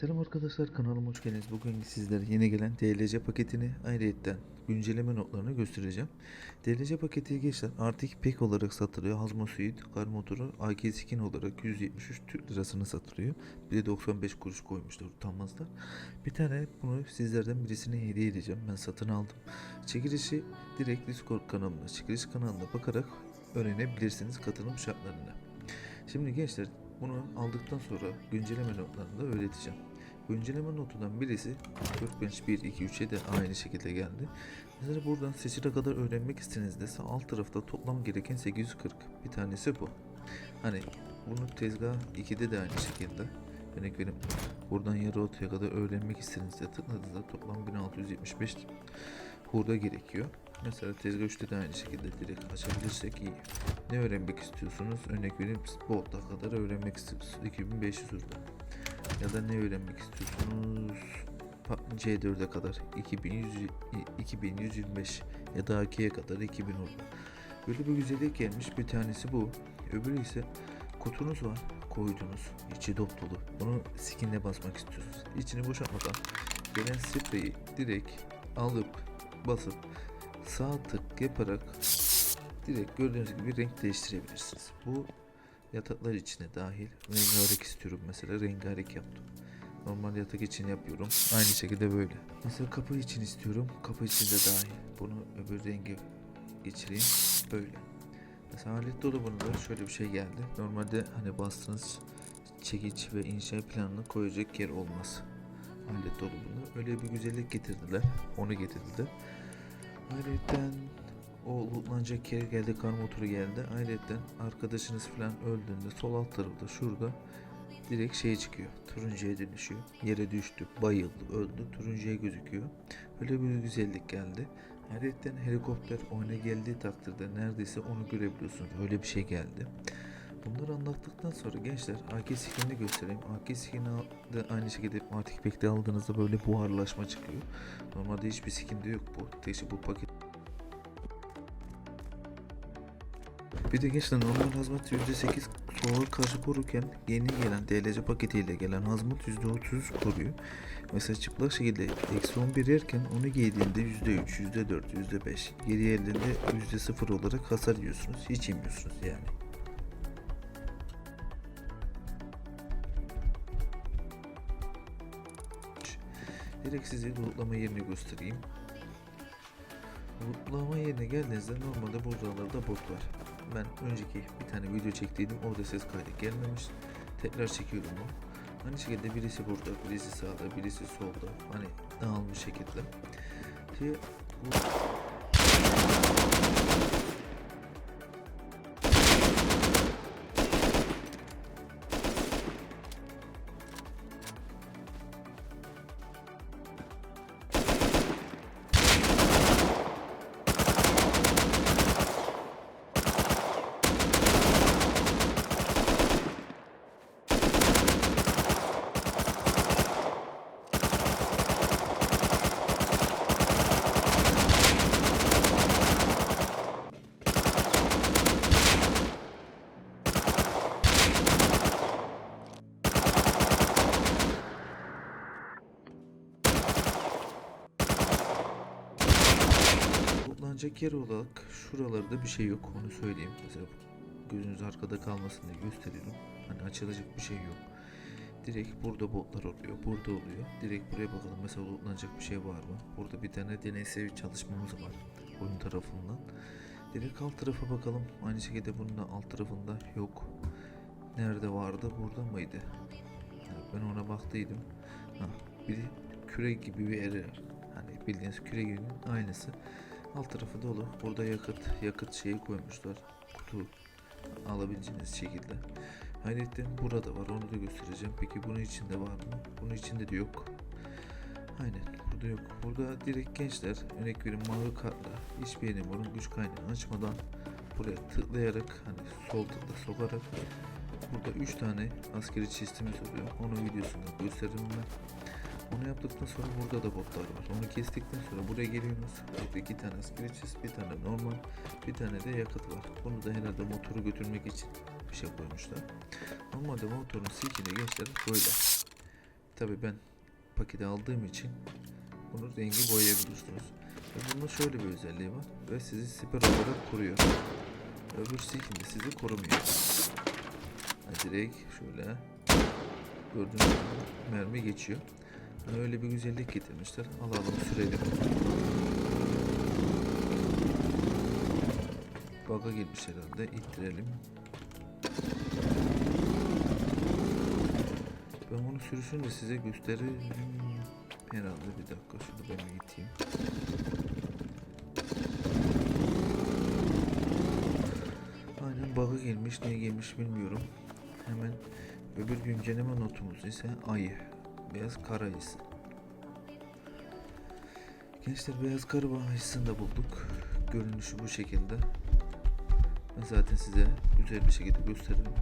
Selam arkadaşlar kanalıma hoş geldiniz. Bugün sizlere yeni gelen DLC paketini ayrıyetten güncelleme notlarını göstereceğim. DLC paketi gençler artık pek olarak satılıyor. Hazma Suite kar motoru AK skin olarak 173 Türk lirasını satılıyor. Bir de 95 kuruş koymuşlar utanmazlar. Bir tane bunu sizlerden birisine hediye edeceğim. Ben satın aldım. Çekilişi direkt Discord kanalına, çekiliş kanalına bakarak öğrenebilirsiniz katılım şartlarını. Şimdi gençler bunu aldıktan sonra güncelleme notlarını da Güncelleme notundan birisi Workbench 1, 2, 3'e de aynı şekilde geldi. Mesela buradan seçile kadar öğrenmek istediğinizde sağ alt tarafta toplam gereken 840. Bir tanesi bu. Hani bunu tezgah 2'de de aynı şekilde. Örnek vereyim. Buradan yarı otuya kadar öğrenmek istediğinizde tıkladığınızda toplam 1675 hurda gerekiyor. Mesela tezgah 3'te de aynı şekilde direkt açabilirsek iyi. Ne öğrenmek istiyorsunuz? Örnek vereyim Bolt'a kadar öğrenmek istiyorsunuz. 2500 hurda. Ya da ne öğrenmek istiyorsunuz? Pa- C4'e kadar 2100, 2125 ya da AK'ye kadar 2000 hurda. Böyle bir güzellik gelmiş. Bir tanesi bu. Öbürü ise kutunuz var. Koydunuz. içi dop dolu. Bunu skinle basmak istiyorsunuz. İçini boşaltmadan gelen spreyi direkt alıp basıp sağ tık yaparak direkt gördüğünüz gibi renk değiştirebilirsiniz. Bu yataklar içine dahil rengarenk istiyorum mesela rengarenk yaptım. Normal yatak için yapıyorum. Aynı şekilde böyle. Mesela kapı için istiyorum. Kapı için de dahil. Bunu öbür rengi geçireyim. Böyle. Mesela alet dolabında da şöyle bir şey geldi. Normalde hani bastığınız çekiç ve inşa planını koyacak yer olmaz. Alet dolabında. Öyle bir güzellik getirdiler. Onu getirdiler. Ayrıca o lootlanacak yer geldi, kar motoru geldi. Ayrıca arkadaşınız falan öldüğünde sol alt tarafta şurada direkt şeye çıkıyor. Turuncuya dönüşüyor. Yere düştü, bayıldı, öldü. Turuncuya gözüküyor. Öyle bir güzellik geldi. Ayrıca helikopter oyuna geldiği takdirde neredeyse onu görebiliyorsunuz. Öyle bir şey geldi. Bunları anlattıktan sonra gençler AK skinini göstereyim. AK skini de aynı şekilde artık bekle aldığınızda böyle buharlaşma çıkıyor. Normalde hiçbir skinde yok bu. Tek bu paket Bir de gençler normal hazmat %8 soğuğa karşı korurken yeni gelen DLC paketiyle gelen hazmat %30 koruyor. Mesela çıplak şekilde eksi 11 yerken onu giydiğinde %3, %4, %5 geri yerlerinde %0 olarak hasar yiyorsunuz. Hiç yemiyorsunuz yani. Direkt size lootlama yerini göstereyim. Lootlama yerine geldiğinizde normalde buralarda bot var. Ben önceki bir tane video çektiydim. Orada ses kaydı gelmemiş. Tekrar çekiyorum bunu. Aynı şekilde birisi burada, birisi sağda, birisi solda. Hani dağılmış şekilde. Ki bu Toplanacak yer olarak şuralarda bir şey yok onu söyleyeyim. Mesela gözünüz arkada kalmasın diye gösteriyorum. Hani açılacak bir şey yok. Direkt burada botlar oluyor. Burada oluyor. Direkt buraya bakalım. Mesela lootlanacak bir şey var mı? Burada bir tane deneysel bir çalışmamız var. Oyun tarafından. Direkt alt tarafa bakalım. Aynı şekilde bunun da alt tarafında yok. Nerede vardı? Burada mıydı? Yani ben ona baktıydım. Ha, bir küre gibi bir yer var. Hani bildiğiniz küre gibi aynısı. Alt tarafı dolu. Burada yakıt yakıt şeyi koymuşlar. Kutu alabileceğiniz şekilde. Ayrıca burada var. Onu da göstereceğim. Peki bunun içinde var mı? Bunun içinde de yok. Aynen. Burada yok. Burada direkt gençler örnek verin mavi kartla hiçbir yerin bunun güç kaynağını açmadan buraya tıklayarak hani sol tıkla sokarak burada 3 tane askeri çizgimiz oluyor. Onun videosunu gösteririm ben. Onu yaptıktan sonra burada da botlar var. Onu kestikten sonra buraya geliyorsunuz. Burada iki tane çiz, bir tane normal, bir tane de yakıt var. Bunu da herhalde motoru götürmek için bir şey koymuşlar. Normalde motorun sikini gençler böyle. Tabi ben paketi aldığım için bunu rengi boyayabiliyorsunuz. Ve bunun şöyle bir özelliği var ve sizi siper olarak koruyor. Öbür silkinde sizi korumuyor. Ha, direkt şöyle gördüğünüz gibi mermi geçiyor. Hani öyle bir güzellik getirmişler. Alalım sürelim. Bug'a girmiş herhalde. İttirelim. Ben bunu sürüşünü de size gösteririm. Herhalde bir dakika şunu ben gideyim. Aynen bug'a gelmiş. Niye gelmiş bilmiyorum. Hemen öbür güncelleme notumuz ise ayı. Beyaz kar ayısı. Gençler beyaz kar ayısını da bulduk. Görünüşü bu şekilde. Ben zaten size güzel bir şekilde gösteririm.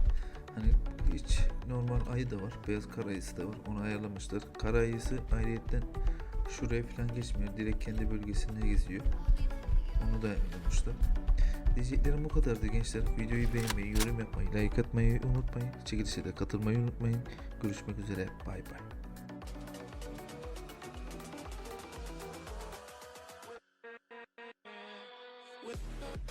Hani hiç normal ayı da var. Beyaz kar ayısı da var. Onu ayarlamışlar. Kar ayısı ayrıyetten şuraya falan geçmiyor. Direkt kendi bölgesinde geziyor. Onu da ayarlamışlar. Diyeceklerim bu kadardı gençler. Videoyu beğenmeyi, yorum yapmayı, like atmayı unutmayın. Çekilişe de katılmayı unutmayın. Görüşmek üzere. Bay bay. with